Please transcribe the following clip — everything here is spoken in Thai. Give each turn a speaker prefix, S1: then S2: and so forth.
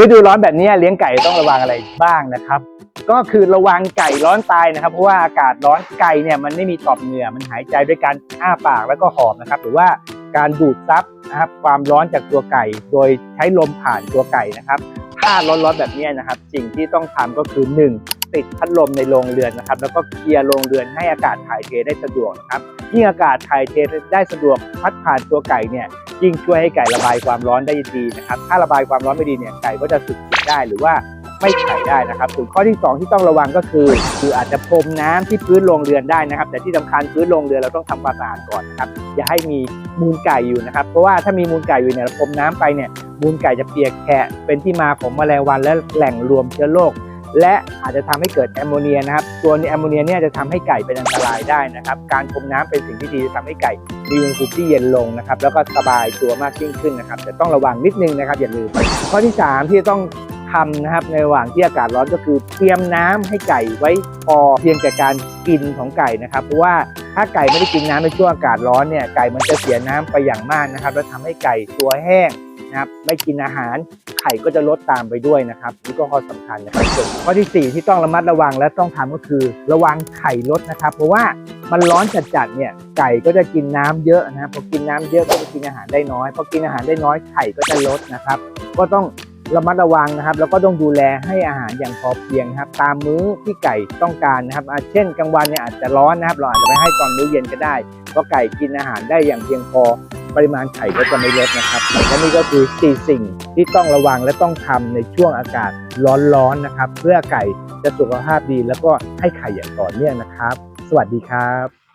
S1: ฤดูร้อนแบบนี้เลี้ยงไก่ต้องระวังอะไรบ้างนะครับ ก็คือระวังไก่ร้อนตายนะครับ เพราะว่าอากาศร้อนไก่เนี่ยมันไม่มีตอมเหงื่อมันหายใจด้วยการอ้าปากแล้วก็หอบนะครับ หรือว่าการดูดซับนะครับความร้อนจากตัวไก่ โดยใช้ลมผ่านตัวไก่นะครับ ถ้าร้อนๆแบบนี้นะครับสิ่งที่ต้องทำก็คือ 1. ติดพัดลมในโรงเรือนนะครับ แล้วก็เคลียร์โรงเรือนให้อากาศถ่ายเทได้สะดวกนะครับยิ่งอากาศถ่ายเทได้สะดวกพัดผ่านตัวไก่เนี่ย ยิ่งช่วยให้ไก่ระบายความร้อนได้ดีนะครับถ้าระบายความร้อนไม่ดีเนี่ยไก่ก็จะสึกฉีดได้หรือว่าไม่ไข่ได้นะครับส่วนข้อที่ 2 ที่ต้องระวังก็คือ คืออาจจะพรมน้ำที่พื้นโรงเรือนได้นะครับ แต่ที่สำคัญพื้นโรงเรือนเราต้องทำความสะอาดก่อนนะครับอย่าให้มีมูลไก่อยู่นะครับ เพราะว่าถ้ามีมูลไก่อยู่เนี่ยเราพรมน้ำไปเนี่ยมูลไก่จะเปียกแฉะเป็นที่มาของแมลงวันและแหล่งรวมเชื้อโรค และอาจจะทำให้เกิดแอมโมเนียนะครับ ตัวแอมโมเนียเนี่ยจะทำให้ไก่เป็นอันตรายได้นะครับ การพรมน้ำเป็นสิ่งที่ดีจะทำให้ไก่มีอุณหภูมิที่เย็นลงนะครับ แล้วก็สบายตัวมากยิ่งขึ้นนะครับ แต่ต้องระวังนิดนึงนะครับ อย่าลืม ข้อที่ 3 ที่ต้องทำนะครับในระหว่างที่อากาศร้อนก็คือเตรียมน้ำให้ไก่ไว้พอเพียงแต่การกินของไก่นะครับ เพราะว่าถ้าไก่ไม่ได้กินน้ำในช่วงอากาศร้อนเนี่ยไก่มันจะเสียน้ำไปอย่างมากนะครับ แล้วทำให้ไก่ตัวแห้ง นะครับไม่กินอาหารไข่ก็จะลดตามไปด้วยนะครับนี่ก็ข้อสำคัญนะครับข้อที่ 4 ที่ต้องระมัดระวังและต้องทำก็คือ ระวังไข่ลดนะครับ เพราะว่ามันร้อนจัดๆเนี่ยไก่ก็จะกินน้ำเยอะนะครับพอกินน้ำเยอะก็จะกินอาหารได้น้อยพอกินอาหารได้น้อยไข่ก็จะลดนะครับ ก็ต้องระมัดระวังนะครับ แล้วก็ต้องดูแลให้อาหารอย่างพอเพียงนะครับ ตามมื้อที่ไก่ต้องการนะครับอ่าเช่นกลางวันเนี่ยอาจจะร้อนนะครับ เราอาจจะไปให้ตอนมื้อเย็นก็ได้เพราะไก่กินอาหารได้อย่างเพียงพอ ปริมาณไข่ก็จะไม่ลดนะครับและนี่ก็คือ 4 สิ่งที่ต้องระวังและต้องทำในช่วงอากาศร้อนๆนะครับ เพื่อไก่จะสุขภาพดีแล้วก็ให้ไข่อย่างต่อเนื่องนะครับ สวัสดีครับ